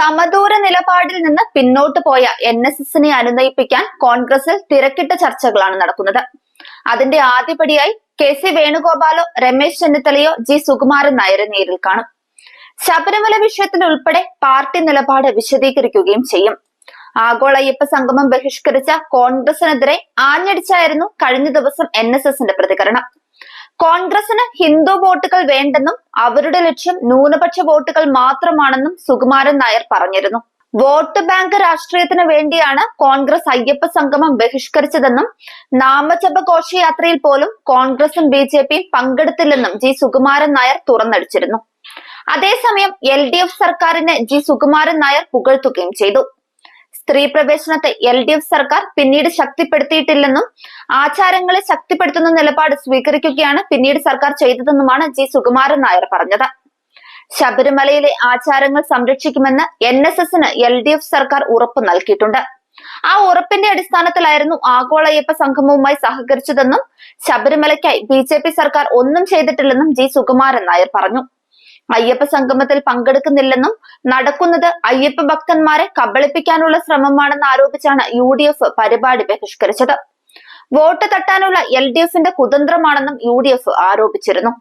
സമദൂര നിലപാടിൽ നിന്ന് പിന്നോട്ട് പോയ എൻ എസ് എസിനെ അനുനയിപ്പിക്കാൻ കോൺഗ്രസിൽ തിരക്കിട്ട ചർച്ചകളാണ് നടക്കുന്നത്. അതിന്റെ ആദ്യപടിയായി കെ സി വേണുഗോപാലോ രമേശ് ചെന്നിത്തലയോ ജി സുകുമാരൻ നായരെ നേരിൽ കാണും. ശബരിമല വിഷയത്തിൽ ഉൾപ്പെടെ പാർട്ടി നിലപാട് വിശദീകരിക്കുകയും ചെയ്യും. ആഗോള അയ്യപ്പ സംഗമം ബഹിഷ്കരിച്ച കോൺഗ്രസിനെതിരെ ആഞ്ഞടിച്ചായിരുന്നു കഴിഞ്ഞ ദിവസം എൻ പ്രതികരണം. കോൺഗ്രസിന് ഹിന്ദു വോട്ടുകൾ വേണ്ടെന്നും അവരുടെ ലക്ഷ്യം ന്യൂനപക്ഷ വോട്ടുകൾ മാത്രമാണെന്നും സുകുമാരൻ നായർ പറഞ്ഞിരുന്നു. വോട്ട് ബാങ്ക് രാഷ്ട്രീയത്തിന് വേണ്ടിയാണ് കോൺഗ്രസ് അയ്യപ്പ സംഗമം ബഹിഷ്കരിച്ചതെന്നും നാമജപ ഘോഷയാത്രയിൽ പോലും കോൺഗ്രസും ബി ജെ പിയും പങ്കെടുത്തില്ലെന്നും ജി സുകുമാരൻ നായർ തുറന്നടിച്ചിരുന്നു. അതേസമയം എൽ ഡി എഫ് സർക്കാരിനെ ജി സുകുമാരൻ നായർ പുകഴ്ത്തുകയും ചെയ്തു. സ്ത്രീ പ്രവേശനത്തെ എൽ ഡി എഫ് സർക്കാർ പിന്നീട് ശക്തിപ്പെടുത്തിയിട്ടില്ലെന്നും ആചാരങ്ങളെ ശക്തിപ്പെടുത്തുന്ന നിലപാട് സ്വീകരിക്കുകയാണ് പിന്നീട് സർക്കാർ ചെയ്തതെന്നുമാണ് ജി. സുകുമാരൻ നായർ പറഞ്ഞത്. ശബരിമലയിലെ ആചാരങ്ങൾ സംരക്ഷിക്കുമെന്ന് എൻ എസ് എസിന് എൽ ഡി എഫ് സർക്കാർ ഉറപ്പ് നൽകിയിട്ടുണ്ട്. ആ ഉറപ്പിന്റെ അടിസ്ഥാനത്തിലായിരുന്നു ആഗോള അയ്യപ്പ സംഗമവുമായി സഹകരിച്ചതെന്നും ശബരിമലയ്ക്കായി ബി സർക്കാർ ഒന്നും ചെയ്തിട്ടില്ലെന്നും ജി. സുകുമാരൻ നായർ പറഞ്ഞു. അയ്യപ്പ സംഗമത്തിൽ പങ്കെടുക്കുന്നില്ലെന്നും നടക്കുന്നത് അയ്യപ്പ ഭക്തന്മാരെ കബളിപ്പിക്കാനുള്ള ശ്രമമാണെന്ന് ആരോപിച്ചാണ് യു ഡി എഫ് പരിപാടി ബഹിഷ്കരിച്ചത്. വോട്ട് തട്ടാനുള്ള എൽ ഡി എഫിന്റെ കുതന്ത്രമാണെന്നും യു ഡി എഫ് ആരോപിച്ചിരുന്നു.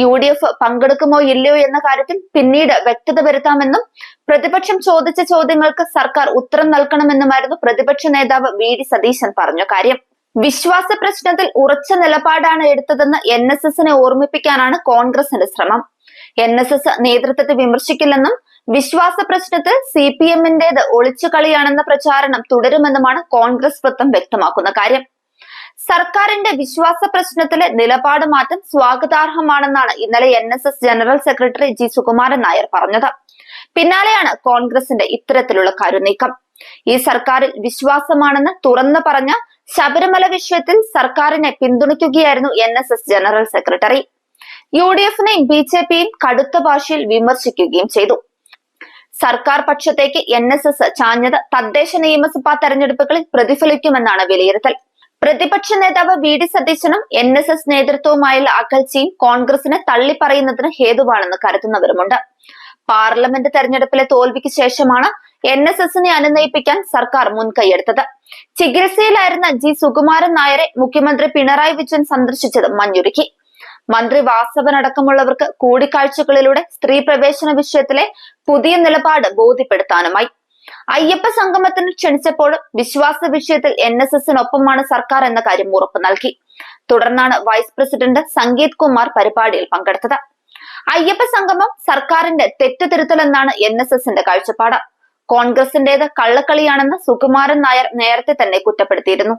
യു ഡി എഫ് പങ്കെടുക്കുമോ ഇല്ലയോ എന്ന കാര്യത്തിൽ പിന്നീട് വ്യക്തത വരുത്താമെന്നും പ്രതിപക്ഷം ചോദിച്ച ചോദ്യങ്ങൾക്ക് സർക്കാർ ഉത്തരം നൽകണമെന്നുമായിരുന്നു പ്രതിപക്ഷ നേതാവ് വി ഡി സതീശൻ പറഞ്ഞ കാര്യം. വിശ്വാസ പ്രശ്നത്തിൽ ഉറച്ച നിലപാടാണ് എടുത്തതെന്ന് എൻ എസ് എസിനെ ഓർമ്മിപ്പിക്കാനാണ് കോൺഗ്രസിന്റെ ശ്രമം. എൻ എസ് എസ് നേതൃത്വത്തെ വിമർശിക്കില്ലെന്നും വിശ്വാസ പ്രശ്നത്തിൽ സി പി എമ്മിന്റേത് ഒളിച്ചു കളിയാണെന്ന പ്രചാരണം തുടരുമെന്നുമാണ് കോൺഗ്രസ് വൃത്തം വ്യക്തമാക്കുന്ന കാര്യം. സർക്കാരിന്റെ വിശ്വാസ പ്രശ്നത്തിലെ നിലപാട് മാറ്റം സ്വാഗതാർഹമാണെന്നാണ് ഇന്നലെ N S S general secretary G Sukumaran Nair പറഞ്ഞത്. പിന്നാലെയാണ് കോൺഗ്രസിന്റെ ഇത്തരത്തിലുള്ള കരുനീക്കം. ഈ സർക്കാരിൽ വിശ്വാസമാണെന്ന് തുറന്നു പറഞ്ഞ ശബരിമല വിഷയത്തിൽ സർക്കാരിനെ പിന്തുണയ്ക്കുകയായിരുന്നു N general secretary. U D എഫിനെയും B J പിയും കടുത്ത ഭാഷയിൽ വിമർശിക്കുകയും ചെയ്തു. സർക്കാർ പക്ഷത്തേക്ക് എൻ എസ് എസ് ചാഞ്ഞത് തദ്ദേശ നിയമസഭാ തെരഞ്ഞെടുപ്പുകളിൽ പ്രതിഫലിക്കുമെന്നാണ് വിലയിരുത്തൽ. പ്രതിപക്ഷ നേതാവ് വി ഡി സതീശനും എൻ എസ് എസ് നേതൃത്വവുമായുള്ള അകൽച്ചയും കോൺഗ്രസിനെ തള്ളിപ്പറയുന്നതിന് ഹേതുവാണെന്ന് കരുതുന്നവരുമുണ്ട്. പാർലമെന്റ് തെരഞ്ഞെടുപ്പിലെ തോൽവിക്ക് ശേഷമാണ് എൻ എസ് എസിനെ അനുനയിപ്പിക്കാൻ സർക്കാർ മുൻകൈയെടുത്തത്. ചികിത്സയിലായിരുന്ന ജി സുകുമാരൻ നായരെ മുഖ്യമന്ത്രി പിണറായി വിജയൻ സന്ദർശിച്ചത് മഞ്ഞുരുക്കി. മന്ത്രി വാസവൻ അടക്കമുള്ളവർക്ക് കൂടിക്കാഴ്ചകളിലൂടെ സ്ത്രീ പ്രവേശന വിഷയത്തിലെ പുതിയ നിലപാട് ബോധ്യപ്പെടുത്താനുമായി. അയ്യപ്പ സംഗമത്തിന് ക്ഷണിച്ചപ്പോൾ വിശ്വാസ വിഷയത്തിൽ എൻ എസ് എസിനൊപ്പമാണ് സർക്കാർ എന്ന കാര്യം ഉറപ്പു നൽകി. തുടർന്നാണ് വൈസ് പ്രസിഡന്റ് സംഗീത് കുമാർ പരിപാടിയിൽ പങ്കെടുത്തത്. അയ്യപ്പ സംഗമം സർക്കാരിന്റെ തെറ്റുതിരുത്തലെന്നാണ് എൻ എസ് എസിന്റെ കാഴ്ചപ്പാട്. കോൺഗ്രസിന്റേത് കള്ളക്കളിയാണെന്ന് സുകുമാരൻ നായർ നേരത്തെ തന്നെ കുറ്റപ്പെടുത്തിയിരുന്നു.